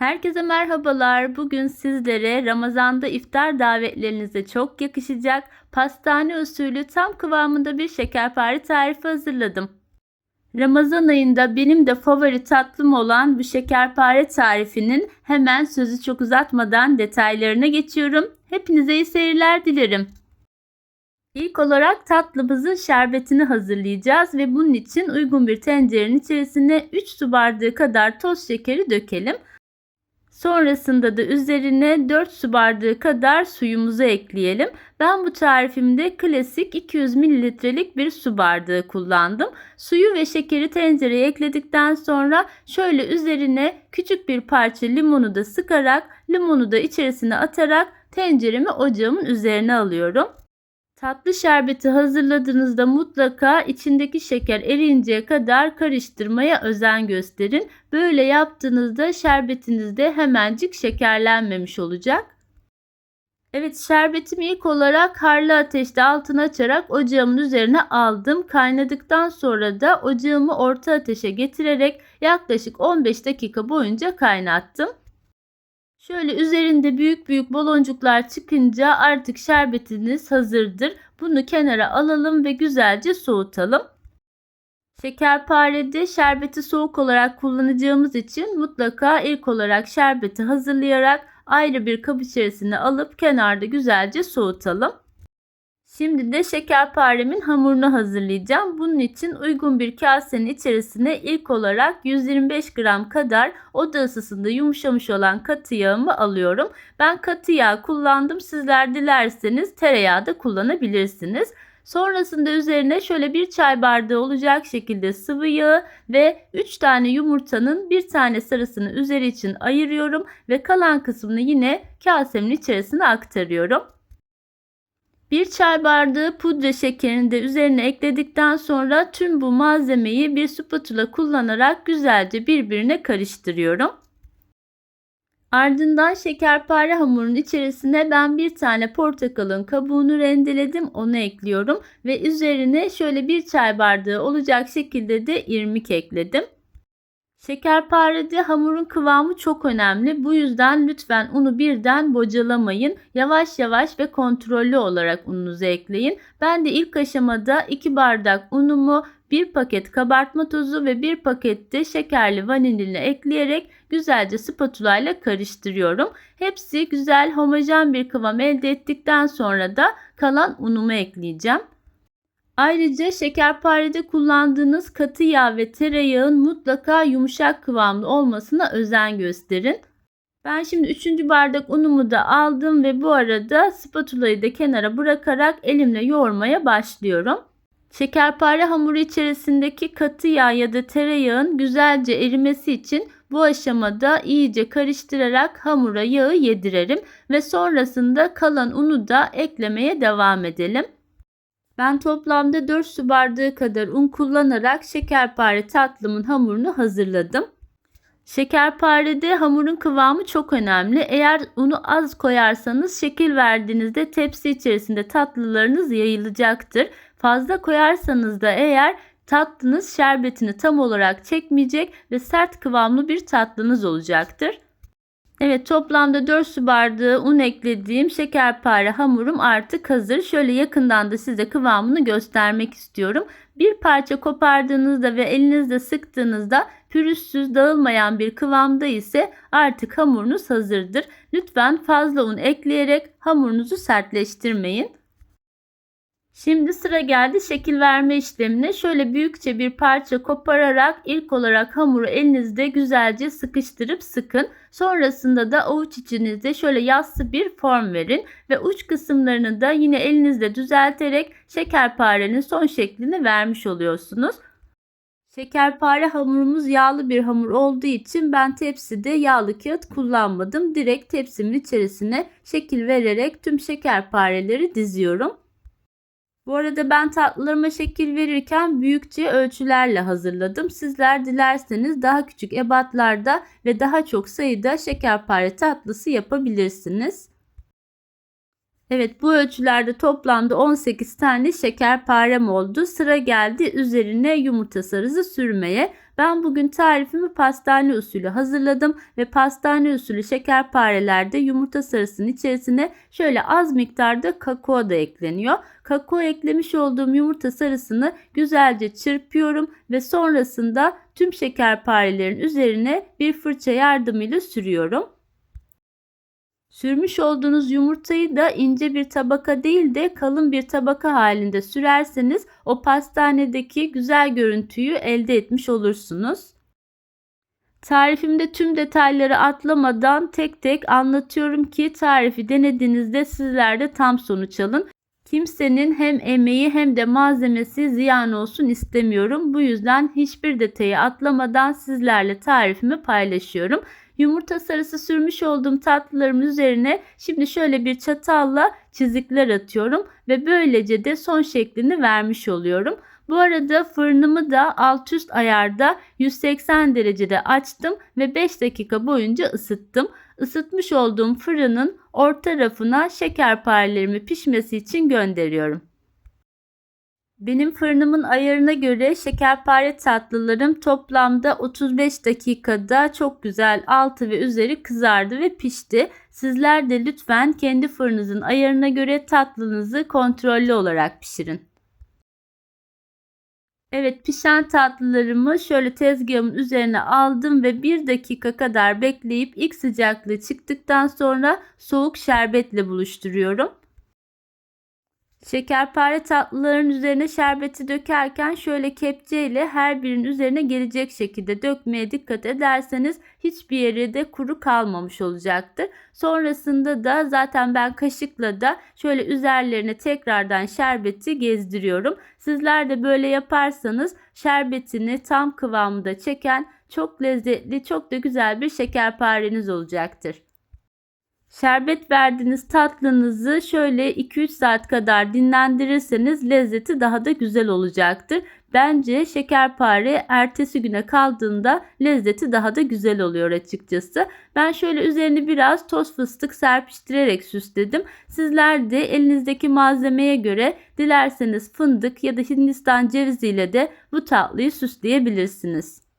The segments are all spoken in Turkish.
Herkese merhabalar. Bugün sizlere Ramazan'da iftar davetlerinize çok yakışacak pastane usulü tam kıvamında bir şekerpare tarifi hazırladım. Ramazan ayında benim de favori tatlım olan bu şekerpare tarifinin hemen sözü çok uzatmadan detaylarına geçiyorum. Hepinize iyi seyirler dilerim. İlk olarak tatlımızın şerbetini hazırlayacağız ve bunun için uygun bir tencerenin içerisine 3 su bardağı kadar toz şekeri dökelim. Sonrasında da üzerine 4 su bardağı kadar suyumuzu ekleyelim. Ben bu tarifimde klasik 200 mililitrelik bir su bardağı kullandım. Suyu ve şekeri tencereye ekledikten sonra şöyle üzerine küçük bir parça limonu da sıkarak limonu da içerisine atarak tenceremi ocağımın üzerine alıyorum. Tatlı şerbeti hazırladığınızda mutlaka içindeki şeker eriyinceye kadar karıştırmaya özen gösterin. Böyle yaptığınızda şerbetiniz de hemencik şekerlenmemiş olacak. Evet şerbetimi ilk olarak harlı ateşte altını açarak ocağımın üzerine aldım. Kaynadıktan sonra da ocağımı orta ateşe getirerek yaklaşık 15 dakika boyunca kaynattım. Şöyle üzerinde büyük büyük baloncuklar çıkınca artık şerbetiniz hazırdır. Bunu kenara alalım ve güzelce soğutalım. Şekerparede şerbeti soğuk olarak kullanacağımız için mutlaka ilk olarak şerbeti hazırlayarak ayrı bir kap içerisine alıp kenarda güzelce soğutalım. Şimdi de şekerparemin hamurunu hazırlayacağım. Bunun için uygun bir kasenin içerisine ilk olarak 125 gram kadar oda ısısında yumuşamış olan katı yağımı alıyorum. Ben katı yağ kullandım. Sizler dilerseniz tereyağı da kullanabilirsiniz. Sonrasında üzerine şöyle bir çay bardağı olacak şekilde sıvı yağı ve 3 tane yumurtanın bir tane sarısını üzeri için ayırıyorum ve kalan kısmını yine kasemin içerisine aktarıyorum. Bir çay bardağı pudra şekerini de üzerine ekledikten sonra tüm bu malzemeyi bir spatula kullanarak güzelce birbirine karıştırıyorum. Ardından şekerpare hamurun içerisine ben bir tane portakalın kabuğunu rendeledim onu ekliyorum ve üzerine şöyle bir çay bardağı olacak şekilde de irmik ekledim. Şekerparede hamurun kıvamı çok önemli. Bu yüzden lütfen unu birden bocalamayın. Yavaş yavaş ve kontrollü olarak ununuzu ekleyin. Ben de ilk aşamada 2 bardak unumu, 1 paket kabartma tozu ve 1 paket de şekerli vanilini ekleyerek güzelce spatula ile karıştırıyorum. Hepsi güzel homojen bir kıvam elde ettikten sonra da kalan unumu ekleyeceğim. Ayrıca şekerparede kullandığınız katı yağ ve tereyağın mutlaka yumuşak kıvamlı olmasına özen gösterin. Ben şimdi 3. bardak unumu da aldım ve bu arada spatulayı da kenara bırakarak elimle yoğurmaya başlıyorum. Şekerpare hamuru içerisindeki katı yağ ya da tereyağın güzelce erimesi için bu aşamada iyice karıştırarak hamura yağı yedirelim ve sonrasında kalan unu da eklemeye devam edelim. Ben toplamda 4 su bardağı kadar un kullanarak şekerpare tatlımın hamurunu hazırladım. Şekerparede hamurun kıvamı çok önemli. Eğer unu az koyarsanız şekil verdiğinizde tepsi içerisinde tatlılarınız yayılacaktır. Fazla koyarsanız da eğer tatlınız şerbetini tam olarak çekmeyecek ve sert kıvamlı bir tatlınız olacaktır. Evet toplamda 4 su bardağı un eklediğim şekerpare hamurum artık hazır. Şöyle yakından da size kıvamını göstermek istiyorum. Bir parça kopardığınızda ve elinizde sıktığınızda pürüzsüz dağılmayan bir kıvamda ise artık hamurunuz hazırdır. Lütfen fazla un ekleyerek hamurunuzu sertleştirmeyin. Şimdi sıra geldi şekil verme işlemine. Şöyle büyükçe bir parça kopararak ilk olarak hamuru elinizde güzelce sıkıştırıp sıkın. Sonrasında da avuç içinizde şöyle yassı bir form verin ve uç kısımlarını da yine elinizde düzelterek şekerparenin son şeklini vermiş oluyorsunuz. Şekerpare hamurumuz yağlı bir hamur olduğu için ben tepside yağlı kağıt kullanmadım. Direkt tepsimin içerisine şekil vererek tüm şekerpareleri diziyorum. Bu arada ben tatlılarıma şekil verirken büyükçe ölçülerle hazırladım. Sizler dilerseniz daha küçük ebatlarda ve daha çok sayıda şekerpare tatlısı yapabilirsiniz. Evet bu ölçülerde toplamda 18 tane şekerparem oldu. Sıra geldi üzerine yumurta sarısı sürmeye. Ben bugün tarifimi pastane usulü hazırladım ve pastane usulü şekerparelerde yumurta sarısının içerisine şöyle az miktarda kakao da ekleniyor. Kakao eklemiş olduğum yumurta sarısını güzelce çırpıyorum ve sonrasında tüm şekerparelerin üzerine bir fırça yardımıyla sürüyorum. Sürmüş olduğunuz yumurtayı da ince bir tabaka değil de kalın bir tabaka halinde sürerseniz o pastanedeki güzel görüntüyü elde etmiş olursunuz. Tarifimde tüm detayları atlamadan tek tek anlatıyorum ki tarifi denediğinizde sizler de tam sonuç alın. Kimsenin hem emeği hem de malzemesi ziyan olsun istemiyorum. Bu yüzden hiçbir detayı atlamadan sizlerle tarifimi paylaşıyorum. Yumurta sarısı sürmüş olduğum tatlılarım üzerine şimdi şöyle bir çatalla çizikler atıyorum ve böylece de son şeklini vermiş oluyorum. Bu arada fırınımı da alt üst ayarda 180 derecede açtım ve 5 dakika boyunca ısıttım. Isıtmış olduğum fırının orta rafına şekerparelerimi pişmesi için gönderiyorum. Benim fırınımın ayarına göre şekerpare tatlılarım toplamda 35 dakikada çok güzel altı ve üzeri kızardı ve pişti. Sizler de lütfen kendi fırınınızın ayarına göre tatlınızı kontrollü olarak pişirin. Evet pişen tatlılarımı şöyle tezgahımın üzerine aldım ve 1 dakika kadar bekleyip ilk sıcaklığı çıktıktan sonra soğuk şerbetle buluşturuyorum. Şekerpare tatlıların üzerine şerbeti dökerken şöyle kepçeyle her birinin üzerine gelecek şekilde dökmeye dikkat ederseniz hiçbir yeri de kuru kalmamış olacaktır. Sonrasında da zaten ben kaşıkla da şöyle üzerlerine tekrardan şerbeti gezdiriyorum. Sizler de böyle yaparsanız şerbetini tam kıvamda çeken çok lezzetli, çok da güzel bir şekerpareniz olacaktır. Şerbet verdiğiniz tatlınızı şöyle 2-3 saat kadar dinlendirirseniz lezzeti daha da güzel olacaktır. Bence şekerpare ertesi güne kaldığında lezzeti daha da güzel oluyor açıkçası. Ben şöyle üzerini biraz toz fıstık serpiştirerek süsledim. Sizler de elinizdeki malzemeye göre dilerseniz fındık ya da hindistan ceviziyle de bu tatlıyı süsleyebilirsiniz.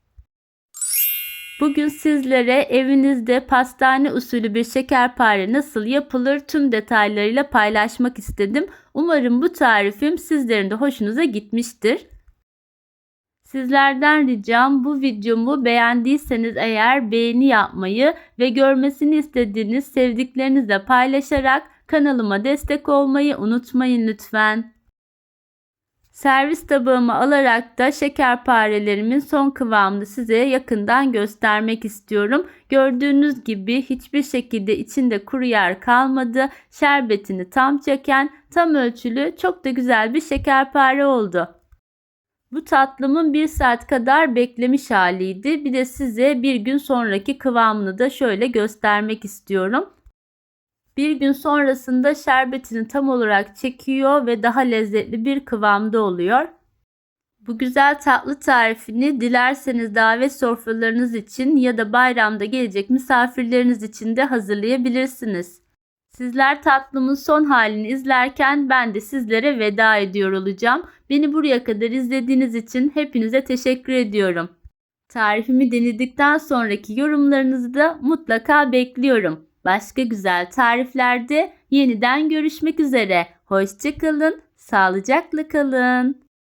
Bugün sizlere evinizde pastane usulü bir şekerpare nasıl yapılır tüm detaylarıyla paylaşmak istedim. Umarım bu tarifim sizlerin de hoşunuza gitmiştir. Sizlerden ricam bu videomu beğendiyseniz eğer beğeni yapmayı ve görmesini istediğiniz sevdiklerinizle paylaşarak kanalıma destek olmayı unutmayın lütfen. Servis tabağıma alarak da şekerparelerimin son kıvamını size yakından göstermek istiyorum. Gördüğünüz gibi hiçbir şekilde içinde kuru yer kalmadı. Şerbetini tam çeken tam ölçülü çok da güzel bir şekerpare oldu. Bu tatlımın bir saat kadar beklemiş haliydi. Bir de size bir gün sonraki kıvamını da şöyle göstermek istiyorum. Bir gün sonrasında şerbetini tam olarak çekiyor ve daha lezzetli bir kıvamda oluyor. Bu güzel tatlı tarifini dilerseniz davet sofralarınız için ya da bayramda gelecek misafirleriniz için de hazırlayabilirsiniz. Sizler tatlımın son halini izlerken ben de sizlere veda ediyor olacağım. Beni buraya kadar izlediğiniz için hepinize teşekkür ediyorum. Tarifimi denedikten sonraki yorumlarınızı da mutlaka bekliyorum. Başka güzel tariflerde yeniden görüşmek üzere. Hoşçakalın, sağlıcakla kalın.